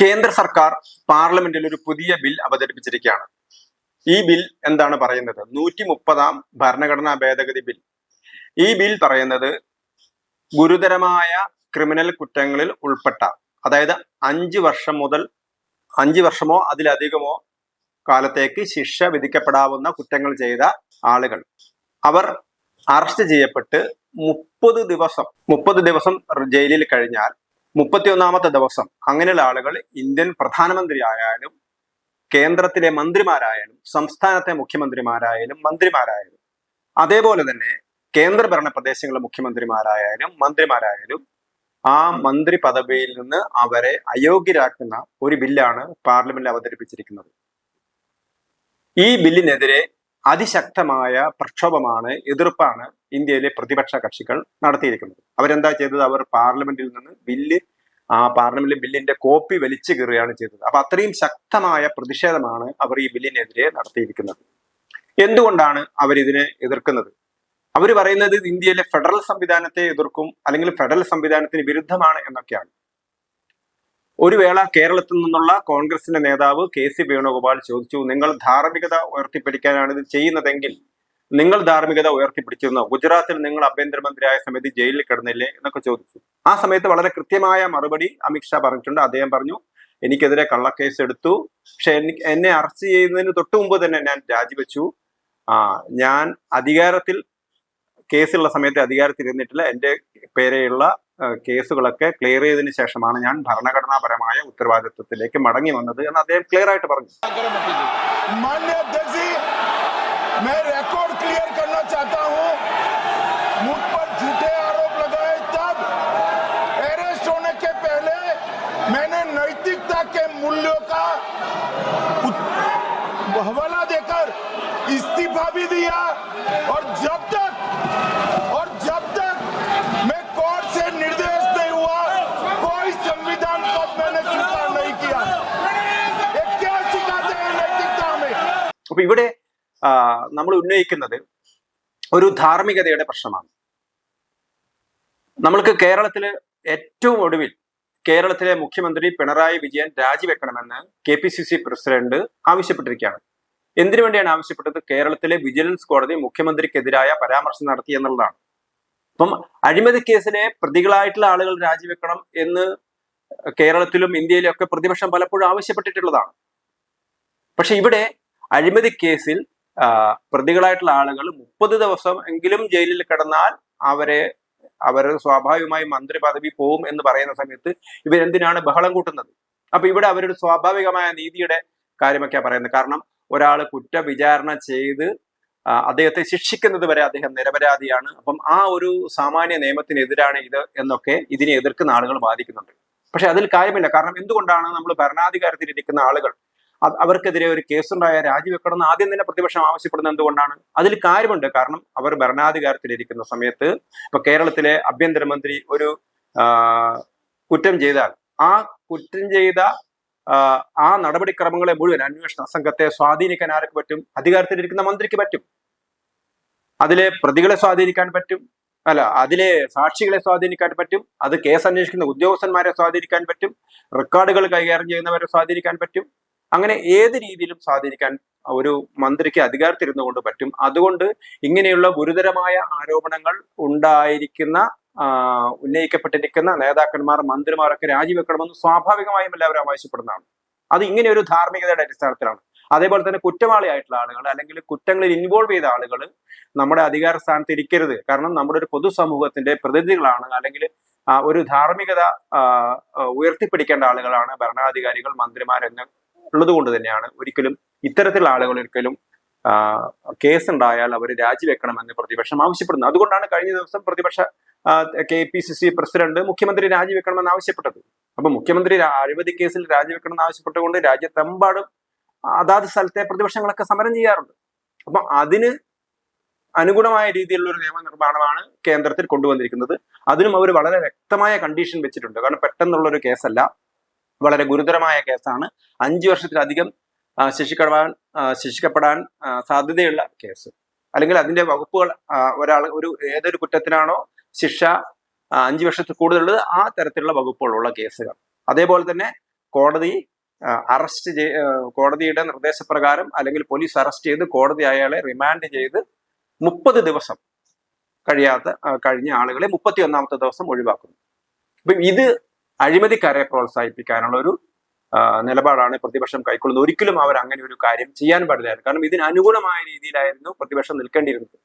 കേന്ദ്ര സർക്കാർ പാർലമെന്റിൽ ഒരു പുതിയ ബിൽ അവതരിപ്പിച്ചിരിക്കുകയാണ്. ഈ ബിൽ എന്താണ് പറയുന്നത്? നൂറ്റി മുപ്പതാം ഭരണഘടനാ ഭേദഗതി ബിൽ. ഈ ബിൽ പറയുന്നത് ഗുരുതരമായ ക്രിമിനൽ കുറ്റങ്ങളിൽ ഉൾപ്പെട്ട അതായത് അഞ്ച് വർഷം മുതൽ അഞ്ച് വർഷമോ അതിലധികമോ കാലത്തേക്ക് ശിക്ഷ വിധിക്കപ്പെടാവുന്ന കുറ്റങ്ങൾ ചെയ്ത ആളുകൾ. അവർ അറസ്റ്റ് ചെയ്യപ്പെട്ട് മുപ്പത് ദിവസം മുപ്പത് ദിവസം ജയിലിൽ കഴിഞ്ഞാൽ മുപ്പത്തിയൊന്നാമത്തെ ദിവസം അങ്ങനെയുള്ള ആളുകൾ ഇന്ത്യൻ പ്രധാനമന്ത്രി ആയാലും കേന്ദ്രത്തിലെ മന്ത്രിമാരായാലും സംസ്ഥാനത്തെ മുഖ്യമന്ത്രിമാരായാലും മന്ത്രിമാരായാലും അതേപോലെ തന്നെ കേന്ദ്രഭരണ പ്രദേശങ്ങളിലെ മുഖ്യമന്ത്രിമാരായാലും മന്ത്രിമാരായാലും ആ മന്ത്രി പദവിയിൽ നിന്ന് അവരെ അയോഗ്യരാക്കുന്ന ഒരു ബില്ലാണ് പാർലമെന്റിൽ അവതരിപ്പിച്ചിരിക്കുന്നത്. ഈ ബില്ലിനെതിരെ അതിശക്തമായ പ്രക്ഷോഭമാണ് എതിർപ്പാണ് ഇന്ത്യയിലെ പ്രതിപക്ഷ കക്ഷികൾ നടത്തിയിരിക്കുന്നത്. അവരെന്താ ചെയ്തത്? അവർ പാർലമെന്റിൽ നിന്ന് ബില്ല് ആ പാർലമെന്റിലെ ബില്ലിന്റെ കോപ്പി വലിച്ചു കീറുകയാണ് ചെയ്തത്. അപ്പൊ അത്രയും ശക്തമായ പ്രതിഷേധമാണ് അവർ ഈ ബില്ലിനെതിരെ നടത്തിയിരിക്കുന്നത്. എന്തുകൊണ്ടാണ് അവരിതിനെ എതിർക്കുന്നത്? അവർ പറയുന്നത് ഇന്ത്യയിലെ ഫെഡറൽ സംവിധാനത്തെ എതിർക്കും അല്ലെങ്കിൽ ഫെഡറൽ സംവിധാനത്തിന് വിരുദ്ധമാണ് എന്നൊക്കെയാണ്. ഒരു വേള കേരളത്തിൽ നിന്നുള്ള കോൺഗ്രസിന്റെ നേതാവ് കെ സി വേണുഗോപാൽ ചോദിച്ചു നിങ്ങൾ ധാർമ്മികത ഉയർത്തിപ്പിടിക്കാനാണ് ഇത് ചെയ്യുന്നതെങ്കിൽ നിങ്ങൾ ധാർമ്മികത ഉയർത്തിപ്പിടിച്ചിരുന്നു? ഗുജറാത്തിൽ നിങ്ങൾ ആഭ്യന്തരമന്ത്രിയായ സമിതി ജയിലിൽ കിടന്നില്ലേ? എന്നൊക്കെ ചോദിച്ചു. ആ സമയത്ത് വളരെ കൃത്യമായ മറുപടി അമിത്ഷാ പറഞ്ഞിട്ടുണ്ട്. അദ്ദേഹം പറഞ്ഞു എനിക്കെതിരെ കള്ളക്കേസ് എടുത്തു. പക്ഷെ എനിക്ക് എന്നെ അറസ്റ്റ് ചെയ്യുന്നതിന് തൊട്ട് മുമ്പ് തന്നെ ഞാൻ രാജിവെച്ചു. ആ ഞാൻ അധികാരത്തിൽ കേസുള്ള സമയത്ത് അധികാരത്തിൽ ഇരുന്നിട്ടില്ല എന്റെ പേരെയുള്ള കേസുകളൊക്കെ ക്ലിയർ ചെയ്തതിനു ശേഷമാണ് ഞാൻ ഭരണഘടനാപരമായ ഉത്തരവാദിത്വത്തിലേക്ക് മടങ്ങി വന്നത് എന്ന് അദ്ദേഹം ക്ലിയർ ആയിട്ട് പറഞ്ഞു मान्य अध्यक्ष जी मैं रिकॉर्ड क्लियर करना चाहता हूं मुझ पर झूठे आरोप लगाए तब अरेस्ट होने के पहले मैंने नैतिकता के मूल्यों का उत- हवाला देकर इस्तीफा भी दिया और जब तक അപ്പൊ ഇവിടെ നമ്മൾ ഉന്നയിക്കുന്നത് ഒരു ധാർമ്മികതയുടെ പ്രശ്നമാണ്. നമ്മൾക്ക് കേരളത്തിൽ ഏറ്റവും ഒടുവിൽ കേരളത്തിലെ മുഖ്യമന്ത്രി Pinarayi Vijayan രാജിവെക്കണമെന്ന് K P C C president ആവശ്യപ്പെട്ടിരിക്കുകയാണ്. എന്തിനു വേണ്ടിയാണ് ആവശ്യപ്പെട്ടത്? കേരളത്തിലെ വിജിലൻസ് കോടതി മുഖ്യമന്ത്രിക്കെതിരായ പരാമർശം നടത്തി എന്നുള്ളതാണ്. അപ്പം അഴിമതി കേസിലെ പ്രതികളായിട്ടുള്ള ആളുകൾ രാജിവെക്കണം എന്ന് കേരളത്തിലും ഇന്ത്യയിലും ഒക്കെ പ്രതിപക്ഷം പലപ്പോഴും ആവശ്യപ്പെട്ടിട്ടുള്ളതാണ്. പക്ഷെ ഇവിടെ അഴിമതി കേസിൽ പ്രതികളായിട്ടുള്ള ആളുകൾ മുപ്പത് ദിവസം എങ്കിലും ജയിലിൽ കിടന്നാൽ അവരെ അവർ സ്വാഭാവികമായി മന്ത്രി പദവി പോവും എന്ന് പറയുന്ന സമയത്ത് ഇവരെന്തിനാണ് ബഹളം കൂട്ടുന്നത്? അപ്പൊ ഇവിടെ അവരുടെ സ്വാഭാവികമായ നീതിയുടെ കാര്യമൊക്കെയാണ് പറയുന്നത്. കാരണം ഒരാൾ കുറ്റവിചാരണ ചെയ്ത് അദ്ദേഹത്തെ ശിക്ഷിക്കുന്നത് വരെ അദ്ദേഹം നിരപരാധിയാണ്. അപ്പം ആ ഒരു സാമാന്യ നിയമത്തിനെതിരാണ് ഇത് എന്നൊക്കെ ഇതിനെ എതിർക്കുന്ന ആളുകൾ വാദിക്കുന്നുണ്ട്. പക്ഷെ അതിൽ കാര്യമില്ല. കാരണം എന്തുകൊണ്ടാണ് നമ്മൾ ഭരണാധികാരത്തിൽ ഇരിക്കുന്ന ആളുകൾ അവർക്കെതിരെ ഒരു കേസുണ്ടായ രാജിവെക്കണം എന്ന് ആദ്യം തന്നെ പ്രതിപക്ഷം ആവശ്യപ്പെടുന്നത് എന്തുകൊണ്ടാണ്? അതിൽ കാര്യമുണ്ട്. കാരണം അവർ ഭരണാധികാരത്തിലിരിക്കുന്ന സമയത്ത് ഇപ്പൊ കേരളത്തിലെ ആഭ്യന്തരമന്ത്രി ഒരു കുറ്റം ചെയ്താൽ ആ കുറ്റം ചെയ്ത ആ നടപടിക്രമങ്ങളെ മുഴുവൻ അന്വേഷണ സംഘത്തെ സ്വാധീനിക്കാൻ ആർക്ക് പറ്റും? അധികാരത്തിലിരിക്കുന്ന മന്ത്രിക്ക് പറ്റും. അതിലെ പ്രതികളെ സ്വാധീനിക്കാൻ പറ്റും. അല്ല അതിലെ സാക്ഷികളെ സ്വാധീനിക്കാൻ പറ്റും. അത് കേസ് അന്വേഷിക്കുന്ന ഉദ്യോഗസ്ഥന്മാരെ സ്വാധീനിക്കാൻ പറ്റും. റെക്കോർഡുകൾ കൈകാര്യം ചെയ്യുന്നവരെ സ്വാധീനിക്കാൻ പറ്റും. അങ്ങനെ ഏത് രീതിയിലും സ്വാധീനിക്കാൻ ഒരു മന്ത്രിക്ക് അധികാരത്തിരുന്നു കൊണ്ട് പറ്റും. അതുകൊണ്ട് ഇങ്ങനെയുള്ള ഗുരുതരമായ ആരോപണങ്ങൾ ഉണ്ടായിരിക്കുന്ന ഉന്നയിക്കപ്പെട്ടിരിക്കുന്ന നേതാക്കന്മാർ മന്ത്രിമാരൊക്കെ രാജിവെക്കണമെന്ന് സ്വാഭാവികമായും എല്ലാവരും ആവശ്യപ്പെടുന്നതാണ്. അത് ഇങ്ങനെ ഒരു ധാർമ്മികതയുടെ അടിസ്ഥാനത്തിലാണ്. അതേപോലെ തന്നെ കുറ്റവാളിയായിട്ടുള്ള ആളുകൾ അല്ലെങ്കിൽ കുറ്റങ്ങളിൽ ഇൻവോൾവ് ചെയ്ത ആളുകൾ നമ്മുടെ അധികാര സ്ഥാനത്ത് ഇരിക്കരുത്. കാരണം നമ്മുടെ ഒരു പൊതുസമൂഹത്തിന്റെ പ്രതിനിധികളാണ് അല്ലെങ്കിൽ ഒരു ധാർമ്മികത ഉയർത്തിപ്പിടിക്കേണ്ട ആളുകളാണ് ഭരണാധികാരികൾ മന്ത്രിമാർ എന്ന് ഉള്ളത് കൊണ്ട് തന്നെയാണ് ഒരിക്കലും ഇത്തരത്തിലുള്ള ആളുകൾ ഒരിക്കലും കേസ് ഉണ്ടായാൽ അവർ രാജിവെക്കണമെന്ന് പ്രതിപക്ഷം ആവശ്യപ്പെടുന്നു അതുകൊണ്ടാണ് കഴിഞ്ഞ ദിവസം പ്രതിപക്ഷ K P C C president മുഖ്യമന്ത്രി രാജിവെക്കണമെന്ന് ആവശ്യപ്പെട്ടത്. അപ്പൊ മുഖ്യമന്ത്രി അഴിമതി കേസിൽ രാജിവെക്കണമെന്ന് ആവശ്യപ്പെട്ടുകൊണ്ട് രാജ്യത്തെമ്പാടും അതാത് സ്ഥലത്തെ പ്രതിപക്ഷങ്ങളൊക്കെ സമരം ചെയ്യാറുണ്ട്. അപ്പൊ അതിന് അനുഗുണമായ രീതിയിലുള്ള ഒരു നിയമനിർമ്മാണമാണ് കേന്ദ്രത്തിൽ കൊണ്ടുവന്നിരിക്കുന്നത്. അതിനും അവർ വളരെ വ്യക്തമായ കണ്ടീഷൻ വെച്ചിട്ടുണ്ട്. കാരണം പെട്ടെന്നുള്ള ഒരു കേസല്ല. വളരെ ഗുരുതരമായ കേസാണ്. അഞ്ചു വർഷത്തിലധികം ശിക്ഷിക്കപ്പെടാൻ ശിക്ഷിക്കപ്പെടാൻ സാധ്യതയുള്ള കേസ്. അല്ലെങ്കിൽ അതിന്റെ വകുപ്പുകൾ ഒരാൾ ഒരു ഏതൊരു കുറ്റത്തിനാണോ ശിക്ഷ അഞ്ച് വർഷത്തിൽ കൂടുതലുള്ളത് ആ തരത്തിലുള്ള വകുപ്പുകളുള്ള കേസുകൾ. അതേപോലെ തന്നെ കോടതി അറസ്റ്റ് ചെയ് കോടതിയുടെ നിർദ്ദേശപ്രകാരം അല്ലെങ്കിൽ പോലീസ് അറസ്റ്റ് ചെയ്ത് കോടതി അയാളെ റിമാൻഡ് ചെയ്ത് മുപ്പത് ദിവസം കഴിയാത്ത കഴിഞ്ഞ ആളുകളെ മുപ്പത്തി ഒന്നാമത്തെ ദിവസം ഒഴിവാക്കുന്നു. അപ്പം ഇത് അഴിമതിക്കാരെ പ്രോത്സാഹിപ്പിക്കാനുള്ള ഒരു നിലപാടാണ് പ്രതിപക്ഷം കൈക്കൊള്ളുന്നത്. ഒരിക്കലും അവർ അങ്ങനെ ഒരു കാര്യം ചെയ്യാൻ പാടില്ലായിരുന്നു. കാരണം ഇതിന് അനുകൂലമായ രീതിയിലായിരുന്നു പ്രതിപക്ഷം നിൽക്കേണ്ടിയിരുന്നത്.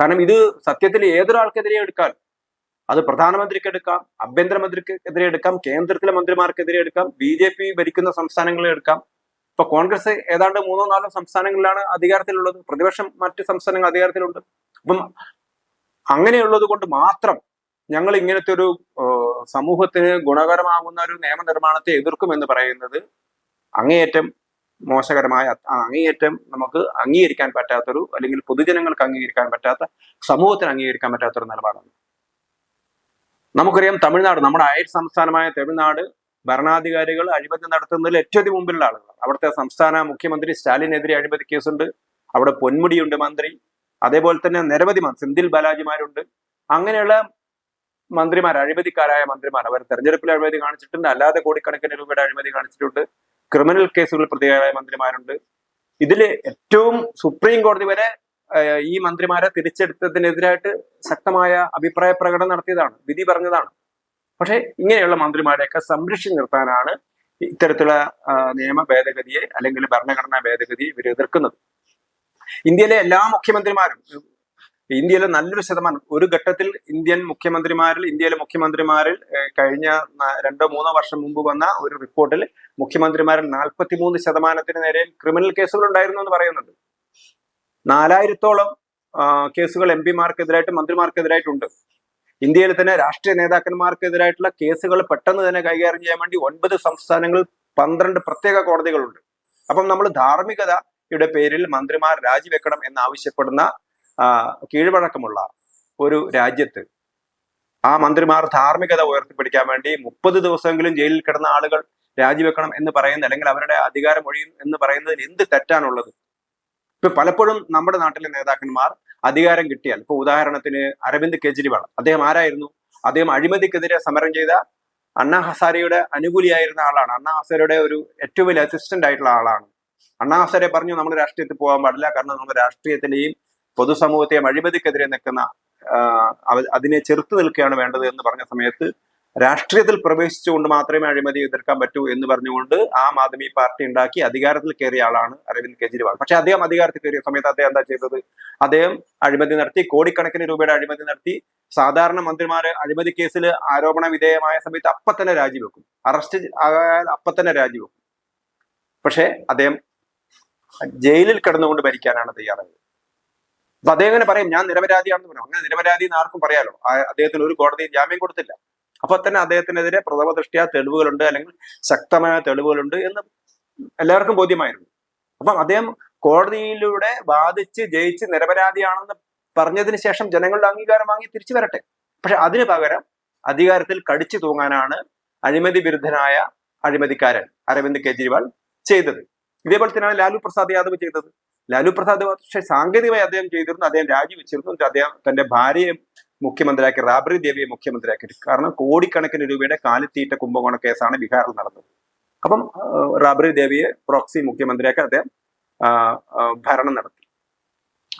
കാരണം ഇത് സത്യത്തിൽ ഏതൊരാൾക്കെതിരെ എടുക്കാൻ അത് പ്രധാനമന്ത്രിക്ക് എടുക്കാം ആഭ്യന്തരമന്ത്രിക്ക് എതിരെ എടുക്കാം കേന്ദ്രത്തിലെ മന്ത്രിമാർക്കെതിരെ എടുക്കാം ബി ജെ പി ഭരിക്കുന്ന സംസ്ഥാനങ്ങളെ എടുക്കാം. ഇപ്പൊ കോൺഗ്രസ് ഏതാണ്ട് മൂന്നോ നാലോ സംസ്ഥാനങ്ങളിലാണ് അധികാരത്തിലുള്ളത്. പ്രതിപക്ഷം മറ്റ് സംസ്ഥാനങ്ങൾ അധികാരത്തിലുണ്ട്. അപ്പം അങ്ങനെയുള്ളത് കൊണ്ട് മാത്രം ഞങ്ങൾ ഇങ്ങനത്തെ ഒരു സമൂഹത്തിന് ഗുണകരമാകുന്ന ഒരു നിയമനിർമ്മാണത്തെ എതിർക്കുമെന്ന് പറയുന്നത് അങ്ങേയറ്റം മോശകരമായ അങ്ങേയറ്റം നമുക്ക് അംഗീകരിക്കാൻ പറ്റാത്തൊരു അല്ലെങ്കിൽ പൊതുജനങ്ങൾക്ക് അംഗീകരിക്കാൻ പറ്റാത്ത സമൂഹത്തിന് അംഗീകരിക്കാൻ പറ്റാത്തൊരു നിലപാടാണ്. നമുക്കറിയാം തമിഴ്നാട് നമ്മുടെ അയൽ സംസ്ഥാനമായ തമിഴ്നാട് ഭരണാധികാരികൾ അഴിമതി നടത്തുന്നതിൽ ഏറ്റവും മുമ്പിലുള്ള ആളുകളാണ്. അവിടുത്തെ സംസ്ഥാന മുഖ്യമന്ത്രി സ്റ്റാലിനെതിരെ അഴിമതി കേസുണ്ട്. അവിടെ പൊന്മുടിയുണ്ട് മന്ത്രി. അതേപോലെ തന്നെ നിരവധി സെന്തിൽ ബാലാജിമാരുണ്ട്. അങ്ങനെയുള്ള മന്ത്രിമാർ അഴിമതിക്കാരായ മന്ത്രിമാർ. അവർ തെരഞ്ഞെടുപ്പിൽ അഴിമതി കാണിച്ചിട്ടുണ്ട്. അല്ലാതെ കോടിക്കണക്കിന് രൂപയുടെ അഴിമതി കാണിച്ചിട്ടുണ്ട്. ക്രിമിനൽ കേസുകൾ പ്രതികളായ മന്ത്രിമാരുണ്ട്. ഇതിൽ ഏറ്റവും സുപ്രീം കോടതി വരെ ഈ മന്ത്രിമാരെ തിരിച്ചെടുത്തതിനെതിരായിട്ട് ശക്തമായ അഭിപ്രായ പ്രകടനം നടത്തിയതാണ്. വിധി പറഞ്ഞതാണ്. പക്ഷെ ഇങ്ങനെയുള്ള മന്ത്രിമാരെയൊക്കെ സംരക്ഷിച്ചു നിർത്താനാണ് ഇത്തരത്തിലുള്ള നിയമ ഭേദഗതിയെ അല്ലെങ്കിൽ ഭരണഘടനാ ഭേദഗതിയെ ഇവർ എതിർക്കുന്നത്. ഇന്ത്യയിലെ എല്ലാ മുഖ്യമന്ത്രിമാരും ഇന്ത്യയിലെ നല്ലൊരു ശതമാനം ഒരു ഘട്ടത്തിൽ ഇന്ത്യൻ മുഖ്യമന്ത്രിമാരിൽ ഇന്ത്യയിലെ മുഖ്യമന്ത്രിമാരിൽ കഴിഞ്ഞ രണ്ടോ മൂന്നോ വർഷം മുമ്പ് വന്ന ഒരു റിപ്പോർട്ടിൽ മുഖ്യമന്ത്രിമാരിൽ നാൽപ്പത്തി മൂന്ന് ശതമാനത്തിന് നേരെ ക്രിമിനൽ കേസുകൾ ഉണ്ടായിരുന്നു എന്ന് പറയുന്നുണ്ട്. നാലായിരത്തോളം കേസുകൾ എം പിമാർക്കെതിരായിട്ട് മന്ത്രിമാർക്കെതിരായിട്ടുണ്ട്. ഇന്ത്യയിലെ തന്നെ രാഷ്ട്രീയ നേതാക്കന്മാർക്കെതിരായിട്ടുള്ള കേസുകൾ പെട്ടെന്ന് തന്നെ കൈകാര്യം ചെയ്യാൻ വേണ്ടി ഒൻപത് സംസ്ഥാനങ്ങളിൽ പന്ത്രണ്ട് പ്രത്യേക കോടതികളുണ്ട്. അപ്പം നമ്മൾ ധാർമ്മികതയുടെ പേരിൽ മന്ത്രിമാർ രാജിവെക്കണം എന്നാവശ്യപ്പെടുന്ന കീഴ്വഴക്കമുള്ള ഒരു രാജ്യത്ത് ആ മന്ത്രിമാർ ധാർമ്മികത ഉയർത്തിപ്പിടിക്കാൻ വേണ്ടി മുപ്പത് ദിവസമെങ്കിലും ജയിലിൽ കിടന്ന ആളുകൾ രാജിവെക്കണം എന്ന് പറയുന്ന അല്ലെങ്കിൽ അവരുടെ അധികാരം ഒഴിയും എന്ന് പറയുന്നതിൽ എന്ത് തെറ്റാണുള്ളത്? ഇപ്പൊ പലപ്പോഴും നമ്മുടെ നാട്ടിലെ നേതാക്കന്മാർ അധികാരം കിട്ടിയാൽ ഇപ്പൊ ഉദാഹരണത്തിന് അരവിന്ദ് കെജ്രിവാൾ അദ്ദേഹം ആരായിരുന്നു? അദ്ദേഹം അഴിമതിക്കെതിരെ സമരം ചെയ്ത അണ്ണാ ഹസാരയുടെ അനുകൂലിയായിരുന്ന ആളാണ്. അണ്ണാ ഹസാരയുടെ ഒരു ഏറ്റവും വലിയ അസിസ്റ്റന്റ് ആയിട്ടുള്ള ആളാണ്. അണ്ണാ ഹസാരെ പറഞ്ഞു നമ്മൾ രാഷ്ട്രീയത്തിൽ പോകാൻ പാടില്ല. കാരണം നമ്മൾ രാഷ്ട്രീയത്തിലെയും പൊതുസമൂഹത്തെയും അഴിമതിക്കെതിരെ നിൽക്കുന്ന അതിനെ ചെറുത്തു നിൽക്കുകയാണ് വേണ്ടത് എന്ന് പറഞ്ഞ സമയത്ത് രാഷ്ട്രീയത്തിൽ പ്രവേശിച്ചുകൊണ്ട് മാത്രമേ അഴിമതി എതിർക്കാൻ പറ്റൂ എന്ന് പറഞ്ഞുകൊണ്ട് ആം ആദ്മി പാർട്ടി ഉണ്ടാക്കി അധികാരത്തിൽ കയറിയ ആളാണ് അരവിന്ദ് കെജ്രിവാൾ. പക്ഷെ അദ്ദേഹം അധികാരത്തിൽ കയറിയ സമയത്ത് അദ്ദേഹം എന്താ ചെയ്തത്? അദ്ദേഹം അഴിമതി നടത്തി കോടിക്കണക്കിന് രൂപയുടെ അഴിമതി നടത്തി സാധാരണ മന്ത്രിമാര് അഴിമതി കേസിൽ ആരോപണ വിധേയമായ സമയത്ത് അപ്പൊ തന്നെ രാജിവെക്കും. അറസ്റ്റ് ആയാൽ അപ്പൊ തന്നെ രാജിവെക്കും. പക്ഷെ അദ്ദേഹം ജയിലിൽ കിടന്നുകൊണ്ട് ഭരിക്കാനാണ് തയ്യാറായത്. അപ്പൊ അദ്ദേഹം ഇങ്ങനെ പറയും ഞാൻ നിരപരാധിയാണെന്ന് പറയും അങ്ങനെ നിരപരാധി എന്ന് ആർക്കും പറയാലോ. അദ്ദേഹത്തിന് ഒരു കോടതി ജാമ്യം കൊടുത്തില്ല. അപ്പൊ തന്നെ അദ്ദേഹത്തിനെതിരെ പ്രഥമ ദൃഷ്ടിയാ തെളിവുകളുണ്ട് അല്ലെങ്കിൽ ശക്തമായ തെളിവുകളുണ്ട് എന്ന് എല്ലാവർക്കും ബോധ്യമായിരുന്നു. അപ്പം അദ്ദേഹം കോടതിയിലൂടെ വാദിച്ച് ജയിച്ച് നിരപരാധിയാണെന്ന് പറഞ്ഞതിന് ശേഷം ജനങ്ങളുടെ അംഗീകാരം വാങ്ങി തിരിച്ചു വരട്ടെ. പക്ഷെ അതിന് പകരം അധികാരത്തിൽ കടിച്ചു തൂങ്ങാനാണ് അഴിമതി വിരുദ്ധനായ അഴിമതിക്കാരൻ അരവിന്ദ് കെജ്രിവാൾ ചെയ്തത്. ഇതേപോലെ തന്നെയാണ് ലാലു പ്രസാദ് യാദവ് ചെയ്തത്. ലാലു പ്രസാദ് പക്ഷെ സാങ്കേതികമായി അദ്ദേഹം ചെയ്തിരുന്നു അദ്ദേഹം രാജിവെച്ചിരുന്നു അദ്ദേഹം തന്റെ ഭാര്യയെ മുഖ്യമന്ത്രിയാക്കി റാബ്രി ദേവിയെ മുഖ്യമന്ത്രിയാക്കി. കാരണം കോടിക്കണക്കിന് രൂപയുടെ കാലിത്തീറ്റ കുംഭകോണ കേസാണ് ബീഹാറിൽ നടന്നത്. അപ്പം റാബ്രി ദേവിയെ പ്രോക്സി മുഖ്യമന്ത്രിയാക്കി അദ്ദേഹം ഭരണം നടത്തി.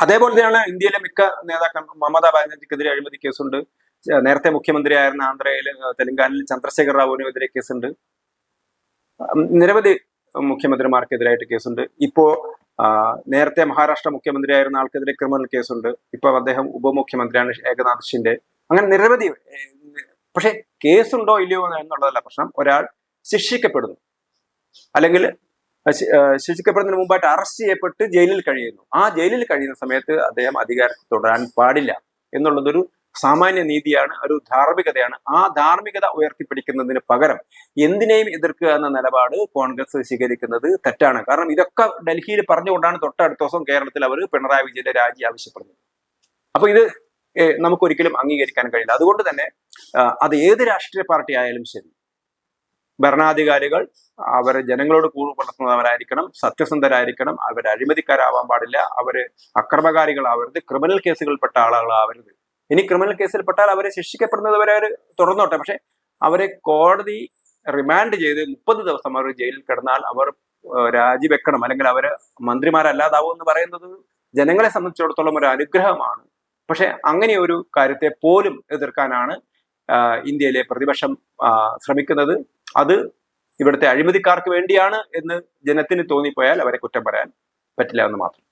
അതേപോലെ തന്നെയാണ് ഇന്ത്യയിലെ മിക്ക നേതാക്കൾ മമതാ ബാനർജിക്കെതിരെ അഴിമതി കേസുണ്ട്. നേരത്തെ മുഖ്യമന്ത്രിയായിരുന്ന ആന്ധ്രയിൽ തെലങ്കാനയിൽ ചന്ദ്രശേഖർ റാവുവിനെതിരെ കേസുണ്ട്. നിരവധി മുഖ്യമന്ത്രിമാർക്കെതിരായിട്ട് കേസുണ്ട്. ഇപ്പോ നേരത്തെ മഹാരാഷ്ട്ര മുഖ്യമന്ത്രിയായിരുന്ന ആൾക്കെതിരെ ക്രിമിനൽ കേസുണ്ട്. ഇപ്പൊ അദ്ദേഹം ഉപമുഖ്യമന്ത്രിയാണ് ഏകനാഥ് ഷിൻഡെ. അങ്ങനെ നിരവധി പക്ഷേ കേസുണ്ടോ ഇല്ലയോ എന്നുള്ളതല്ല പ്രശ്നം. ഒരാൾ ശിക്ഷിക്കപ്പെടുന്നു. അല്ലെങ്കിൽ ശിക്ഷിക്കപ്പെടുന്നതിന് മുമ്പായിട്ട് അറസ്റ്റ് ചെയ്യപ്പെട്ട് ജയിലിൽ കഴിയുന്നു. ആ ജയിലിൽ കഴിയുന്ന സമയത്ത് അദ്ദേഹം അധികാരത്തിൽ തുടരാൻ പാടില്ല എന്നുള്ളതൊരു സാമാന്യ നീതിയാണ് ഒരു ധാർമ്മികതയാണ്. ആ ധാർമ്മികത ഉയർത്തിപ്പിടിക്കുന്നതിന് പകരം എന്തിനേയും എതിർക്കുക എന്ന നിലപാട് കോൺഗ്രസ് സ്വീകരിക്കുന്നത് തെറ്റാണ്. കാരണം ഇതൊക്കെ ഡൽഹിയിൽ പറഞ്ഞുകൊണ്ടാണ് തൊട്ടടുത്ത ദിവസം കേരളത്തിൽ അവർ പിണറായി വിജയന്റെ രാജി ആവശ്യപ്പെടുന്നത്. അപ്പൊ ഇത് നമുക്കൊരിക്കലും അംഗീകരിക്കാൻ കഴിയില്ല. അതുകൊണ്ട് തന്നെ അത് ഏത് രാഷ്ട്രീയ പാർട്ടി ആയാലും ശരി ഭരണാധികാരികൾ അവർ ജനങ്ങളോട് കൂറ് പുലർത്തുന്നവരായിരിക്കണം സത്യസന്ധരായിരിക്കണം അവർ അഴിമതിക്കാരാവാൻ പാടില്ല അവർ അക്രമകാരികളാവരുത് ക്രിമിനൽ കേസുകൾപ്പെട്ട ആളുകളാവരുത്. ഇനി ക്രിമിനൽ കേസിൽ കേസിൽപ്പെട്ടാൽ അവരെ ശിക്ഷിക്കപ്പെടുന്നത് വരെ അവർ തുറന്നോട്ടെ. പക്ഷെ അവരെ കോടതി റിമാൻഡ് ചെയ്ത് മുപ്പത് ദിവസം അവർ ജയിലിൽ കിടന്നാൽ അവർ രാജിവെക്കണം. അല്ലെങ്കിൽ അവർ മന്ത്രിമാരല്ലാതാവും എന്ന് പറയുന്നത് ജനങ്ങളെ സംബന്ധിച്ചിടത്തോളം ഒരു അനുഗ്രഹമാണ്. പക്ഷെ അങ്ങനെ ഒരു കാര്യത്തെ പോലും എതിർക്കാനാണ് ഇന്ത്യയിലെ പ്രതിപക്ഷം ശ്രമിക്കുന്നത്. അത് ഇവിടുത്തെ അഴിമതിക്കാർക്ക് വേണ്ടിയാണ് എന്ന് ജനത്തിന് തോന്നിപ്പോയാൽ അവരെ കുറ്റം പറയാൻ പറ്റില്ല എന്ന് മാത്രം.